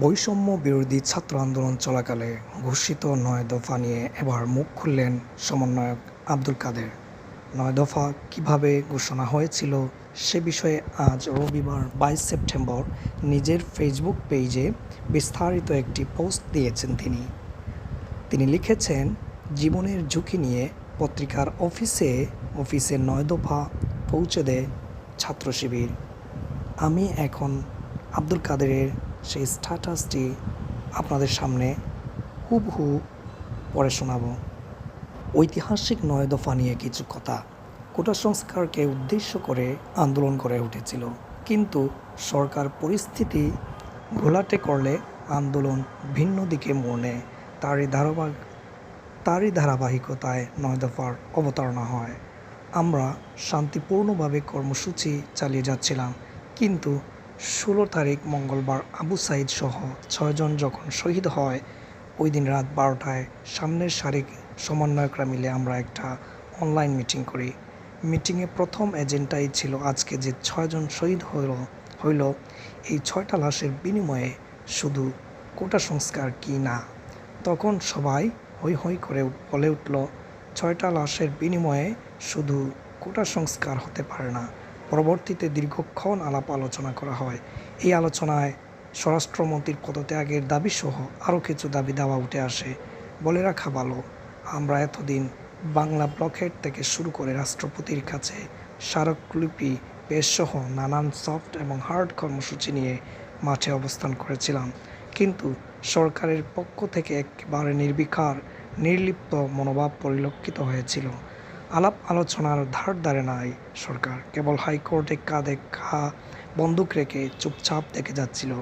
বৈষম্য বিরোধী ছাত্র আন্দোলন চলাকালে ঘোষিত নয় দফা নিয়ে এবার মুখ খুললেন সমন্বয়ক আব্দুল কাদের। নয় দফা কীভাবে ঘোষণা হয়েছিল সে বিষয়ে আজ রবিবার বাইশ সেপ্টেম্বর নিজের ফেসবুক পেজে বিস্তারিত একটি পোস্ট দিয়েছেন তিনি। তিনি লিখেছেন, জীবনের ঝুঁকি নিয়ে পত্রিকার অফিসে অফিসে নয় দফা পৌঁছে দেয় ছাত্র শিবির। আমি এখন আব্দুল কাদেরের সেই স্ট্যাটাসটি আপনাদের সামনে হুবহু পড়ে শোনাব। ঐতিহাসিক নয় দফা নিয়ে কিছু কথা কোটা সংস্কারকে উদ্দেশ্য করে আন্দোলন করে উঠেছিল। কিন্তু সরকার পরিস্থিতি ঘোলাটে করলে আন্দোলন ভিন্ন দিকে মোড় নেয় তারই ধারাবাহিক, তারই ধারাবাহিকতায় নয় দফার অবতারণা হয়। আমরা শান্তিপূর্ণভাবে কর্মসূচি চালিয়ে যাচ্ছিলাম, কিন্তু ষোলো তারিখ মঙ্গলবার আবু সাইদ সহ ছয়জন যখন শহীদ হয়, ওই দিন রাত বারোটায় সামনের সারিক সমন্বয়করা মিলে আমরা একটা অনলাইন মিটিং করি। মিটিংয়ে প্রথম এজেন্ডাই ছিল আজকে যে ছয়জন শহীদ হইল হইল। এই ছয়টা লাশের বিনিময়ে শুধু কোটা সংস্কার কি না? তখন সবাই হই হই করে বলে উঠল, ছয়টা লাশের বিনিময়ে শুধু কোটা সংস্কার হতে পারে না। পরবর্তীতে দীর্ঘক্ষণ আলাপ আলোচনা করা হয়। এই আলোচনায় স্বরাষ্ট্রমন্ত্রীর পদত্যাগের দাবিসহ আরও কিছু দাবি দাওয়া উঠে আসে। বলে রাখা ভালো, আমরা এতদিন বাংলা ব্লকহেড থেকে শুরু করে রাষ্ট্রপতির কাছে স্মারকলিপি পেশসহ নানান সফট এবং হার্ড কর্মসূচি নিয়ে মাঠে অবস্থান করেছিলাম। কিন্তু সরকারের পক্ষ থেকে একেবারে নির্বিকার, নির্লিপ্ত মনোভাব পরিলক্ষিত হয়েছিল। আলাপ আলোচনার ধার ধারে নাই সরকার। কেবল হাইকোর্টে কাঁধে খা বন্দুক রেখে চুপচাপ দেখে যাচ্ছিল।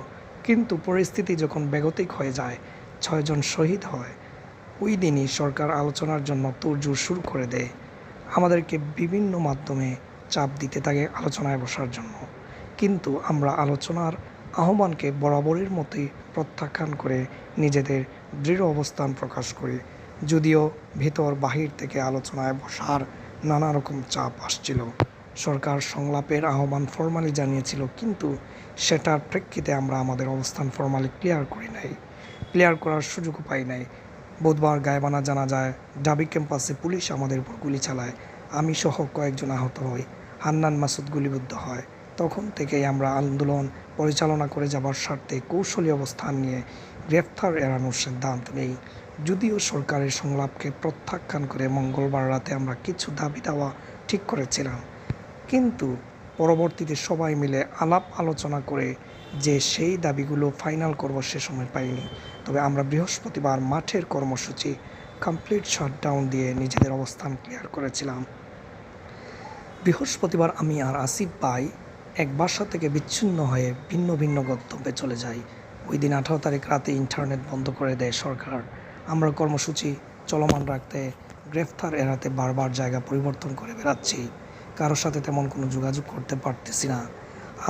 কিন্তু পরিস্থিতি যখন বেগতিক হয়ে যায়, ছয়জন শহীদ হয়, ওই দিনই সরকার আলোচনার জন্য তোড়জোড় শুরু করে দেয়। আমাদেরকে বিভিন্ন মাধ্যমে চাপ দিতে থাকে আলোচনায় বসার জন্য। কিন্তু আমরা আলোচনার আহ্বানকে বরাবরের মতোই প্রত্যাখ্যান করে নিজেদের দৃঢ় অবস্থান প্রকাশ করি। যদিও ভেতর বাহির থেকে আলোচনায় বসার নানা রকম চাপ আসছিল। সরকার সংলাপের আহ্বান ফরমালি জানিয়েছিল, কিন্তু সেটার প্রেক্ষিতে আমরা আমাদের অবস্থান ফরমালি ক্লিয়ার করি নাই। ক্লিয়ার করার সুযোগও পাই নাই। বুধবার গায়েবানা জানা যায় ডাবি ক্যাম্পাসে পুলিশ আমাদের উপর গুলি চালায়। আমি সহ কয়েকজন আহত হই। হান্নান মাসুদ গুলিবিদ্ধ হয়। তখন থেকেই আমরা আন্দোলন পরিচালনা করে যাবার স্বার্থে কৌশলী অবস্থান নিয়ে গ্রেফতার এড়ানোর সিদ্ধান্ত নেই। যদিও সরকারের সংলাপকে প্রত্যাখ্যান করে মঙ্গলবার রাতে আমরা কিছু দাবি দেওয়া ঠিক করেছিলাম। কিন্তু পরবর্তীতে সবাই মিলে আলাপ আলোচনা করে যে সেই দাবিগুলো ফাইনাল করব সে সময় পাইনি। তবে আমরা বৃহস্পতিবার মাঠের কর্মসূচি, কমপ্লিট শাটডাউন দিয়ে নিজেদের অবস্থান ক্লিয়ার করেছিলাম। বৃহস্পতিবার আমি আর আসিফ ভাই এক বাসা থেকে বিচ্ছিন্ন হয়ে ভিন্ন ভিন্ন গন্তব্যে চলে যাই। ওই দিন আঠারো তারিখ রাতে ইন্টারনেট বন্ধ করে দেয় সরকার। আমরা কর্মসূচি চলমান রাখতে গ্রেফতার এড়াতে বারবার জায়গা পরিবর্তন করে বেড়াচ্ছি। কারোর সাথে তেমন কোনো যোগাযোগ করতে পারতেছি না।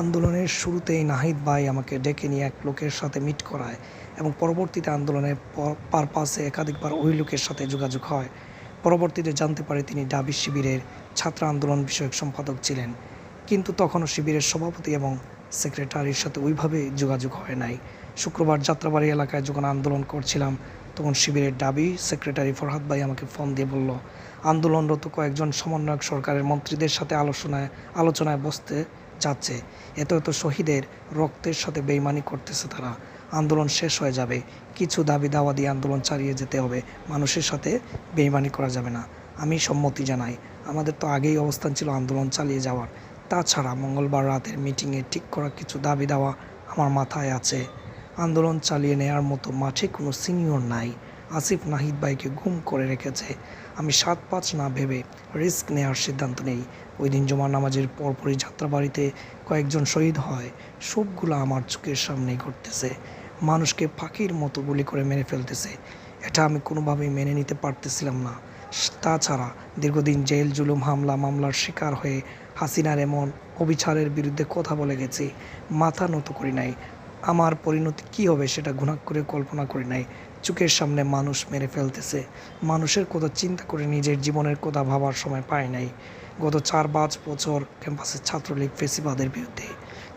আন্দোলনের শুরুতেই নাহিদ ভাই আমাকে ডেকে নিয়ে এক লোকের সাথে মিট করায় এবং পরবর্তীতে আন্দোলনের পারপাসে একাধিকবার ওই লোকের সাথে যোগাযোগ হয়। পরবর্তীতে জানতে পারে তিনি ডাবি শিবিরের ছাত্র আন্দোলন বিষয়ক সম্পাদক ছিলেন। কিন্তু তখনও শিবিরের সভাপতি এবং সেক্রেটারির সাথে ওইভাবে যোগাযোগ হয় নাই। শুক্রবার যাত্রাবাড়ি এলাকায় যখন আন্দোলন করছিলাম তখন শিবিরের দাবি, সেক্রেটারি ফরহাদ ভাই আমাকে ফোন দিয়ে বলল, আন্দোলনরত কয়েকজন সমন্বয়ক সরকারের মন্ত্রীদের সাথে আলোচনায় আলোচনায় বসতে যাচ্ছে। এত এত শহীদের রক্তের সাথে বেইমানি করতেছে তারা। আন্দোলন শেষ হয়ে যাবে। কিছু দাবি দাওয়া দিয়ে আন্দোলন চালিয়ে যেতে হবে। মানুষের সাথে বেইমানি করা যাবে না। আমি সম্মতি জানাই। আমাদের তো আগেই অবস্থান ছিল আন্দোলন চালিয়ে যাওয়ার। তাছাড়া মঙ্গলবার রাতের মিটিংয়ে ঠিক করা কিছু দাবি দেওয়া আমার মাথায় আছে। আন্দোলন চালিয়ে নেওয়ার মতো মাঠে কোনো সিনিয়র নাই। আসিফ নাহিদ ভাইকে গুম করে রেখেছে। আমি সাত পাঁচ না ভেবে রিস্ক নেওয়ার সিদ্ধান্ত নেই। ওই দিন জমা নামাজের পরপরই যাত্রাবাড়িতে কয়েকজন শহীদ হয়। সবগুলো আমার চোখের সামনেই ঘটতেছে। মানুষকে ফাঁকির মতো গুলি করে মেরে ফেলতেছে। এটা আমি কোনোভাবেই মেনে নিতে পারতেছিলাম না। তাছাড়া দীর্ঘদিন জেল, জুলুম, হামলা, মামলার শিকার হয়ে হাসিনার এমন অবিচারের বিরুদ্ধে কথা বলে গেছি, মাথা নত করি নাই। আমার পরিণতি কি হবে সেটা ঘুণাক করে কল্পনা করি নাই। চোখের সামনে মানুষ মেরে ফেলতেছে। মানুষের কথা চিন্তা করে নিজের জীবনের কথা ভাবার সময় পাই নাই। গত চার পাঁচ বছর ক্যাম্পাসের ছাত্রলীগ ফেসিবাদের বিরুদ্ধে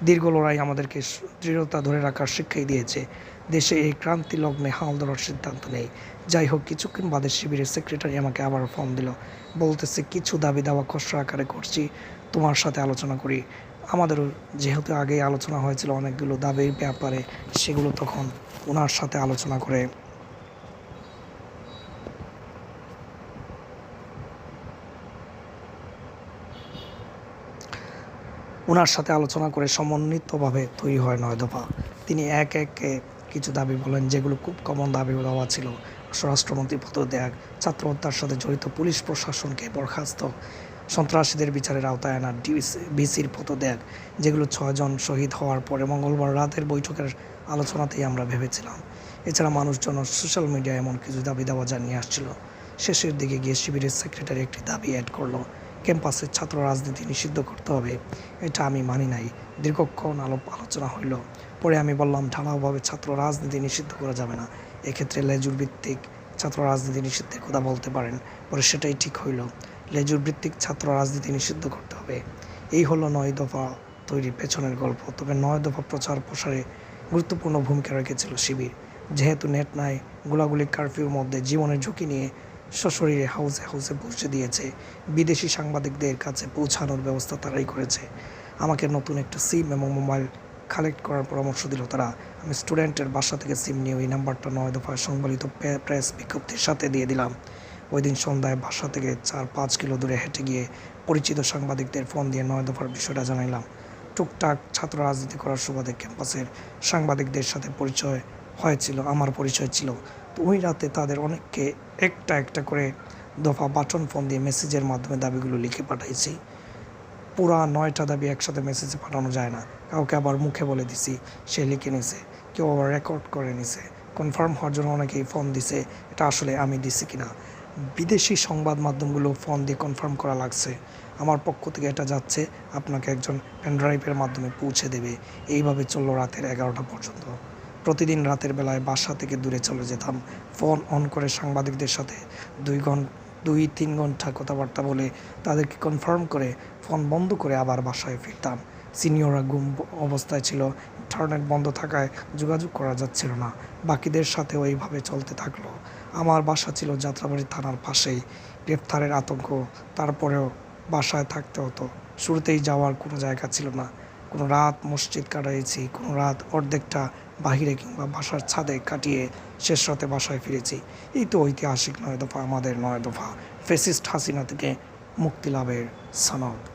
দীর্ঘ লড়াই আমাদেরকে দৃঢ়তা ধরে রাখার শিক্ষাই দিয়েছে। দেশে এই ক্রান্তি লগ্নে হাল ধরার সিদ্ধান্ত নেই। যাই হোক, কিছুক্ষণ বাদে শিবিরের সেক্রেটারি আমাকে আবার ফোন দিল। বলতেছে, কিছু দাবি দাওয়া খসড়া আকারে করছি। তোমার সাথে আলোচনা করি। আমাদেরও যেহেতু আগেই আলোচনা হয়েছিল অনেকগুলো দাবির ব্যাপারে, সেগুলো তখন ওনার সাথে আলোচনা করে ওনার সাথে আলোচনা করে সমন্বিতভাবে তৈরি হয় নয় দফা। তিনি এক একে কিছু দাবি বলেন, যেগুলো খুব কমন দাবি দেওয়া ছিল। স্বরাষ্ট্রমন্ত্রী পদত্যাগ, ছাত্র হত্যার সাথে জড়িত পুলিশ প্রশাসনকে বরখাস্ত সন্ত্রাসীদের বিচারের আওতায় আনা বিসির পদত্যাগ, যেগুলো ছয়জন শহীদ হওয়ার পরে মঙ্গলবার রাতের বৈঠকের আলোচনাতেই আমরা ভেবেছিলাম। এছাড়া মানুষজন সোশ্যাল মিডিয়ায় এমন কিছু দাবি দাওয়া জানিয়ে আসছিল। শেষের দিকে গিয়ে শিবিরের সেক্রেটারি একটি দাবি অ্যাড করল, ক্যাম্পাসের ছাত্র রাজনীতি নিষিদ্ধ করতে হবে। এটা আমি মানি নাই। দীর্ঘক্ষণ আলোপ আলোচনা হইল। পরে আমি বললাম, ঢালাওভাবে ছাত্র রাজনীতি নিষিদ্ধ করা যাবে না। এক্ষেত্রে লেজুর ভিত্তিক ছাত্র রাজনীতি নিষিদ্ধের কথা বলতে পারেন। পরে সেটাই ঠিক হইল। লেজুর ভিত্তিক ছাত্র রাজনীতি নিষিদ্ধ করতে হবে। এই হলো নয় দফা তৈরির পেছনের গল্প। তবে নয় দফা প্রচার প্রসারে গুরুত্বপূর্ণ ভূমিকা রেখেছিল শিবির। যেহেতু নেট নাই, গোলাগুলি কারফিউর মধ্যে জীবনের ঝুঁকি নিয়ে সশরীরে হাউসে হাউসে পৌঁছে দিয়েছে। বিদেশি সাংবাদিকদের কাছে পৌঁছানোর ব্যবস্থা তারাই করেছে। আমাকে নতুন একটা সিম এবং মোবাইল কালেক্ট করার পরামর্শ দিল তারা। আমি স্টুডেন্টের বাসা থেকে সিম নিয়ে ওই নাম্বারটা নয় দফায় সংবলিত প্রেস বিজ্ঞপ্তির সাথে দিয়ে দিলাম। ওই দিন সন্ধ্যায় বাসা থেকে চার পাঁচ কিলো দূরে হেঁটে গিয়ে পরিচিত সাংবাদিকদের ফোন দিয়ে নয় দফার বিষয়টা জানাইলাম। টুকটাক ছাত্র রাজনীতি করার সুবাদে ক্যাম্পাসের সাংবাদিকদের সাথে পরিচয় হয়েছিল, আমার পরিচয় ছিল। তো ওই রাতে তাদের অনেককে একটা একটা করে দফা বাটন ফোন দিয়ে মেসেজের মাধ্যমে দাবিগুলো লিখে পাঠাইছি। পুরা নয়টা দাবি একসাথে মেসেজে পাঠানো যায় না। কাউকে আবার মুখে বলে দিছি, সে লিখে নিছে। কেউ আবার রেকর্ড করে নিছে। কনফার্ম হওয়ার জন্য অনেকেই ফোন দিছে, এটা আসলে আমি দিছি কিনা? বিদেশি সংবাদ মাধ্যমগুলো ফোন দিয়ে কনফার্ম করা লাগছে। আমার পক্ষ থেকে এটা যাচ্ছে, আপনাকে একজন পেনড্রাইভের মাধ্যমে পৌঁছে দেবে। এইভাবে চলল রাতের এগারোটা পর্যন্ত। প্রতিদিন রাতের বেলায় বাসা থেকে দূরে চলে যেতাম। ফোন অন করে সাংবাদিকদের সাথে দুই ঘণ্টা দুই তিন ঘণ্টা কথাবার্তা বলে তাদেরকে কনফার্ম করে ফোন বন্ধ করে আবার বাসায় ফিরতাম। সিনিয়ররা গুম অবস্থায় ছিল। ইন্টারনেট বন্ধ থাকায় যোগাযোগ করা যাচ্ছিল না। বাকিদের সাথেও এইভাবে চলতে থাকল। আমার বাসা ছিল যাত্রাবাড়ি থানার পাশেই। গ্রেপ্তারের আতঙ্ক, তারপরেও বাসায় থাকতে হতো। শুরুতেই যাওয়ার কোনো জায়গা ছিল না। কোনো রাত মসজিদ কাটাইছি, কোনো রাত অর্ধেকটা বাহিরে কিংবা বাসার ছাদে কাটিয়ে শেষ রাতে বাসায় ফিরেছি। এই তো ঐতিহাসিক নয় দফা, আমাদের নয় দফা। ফেসিস্ট হাসিনা থেকে মুক্তি লাভের সনদ।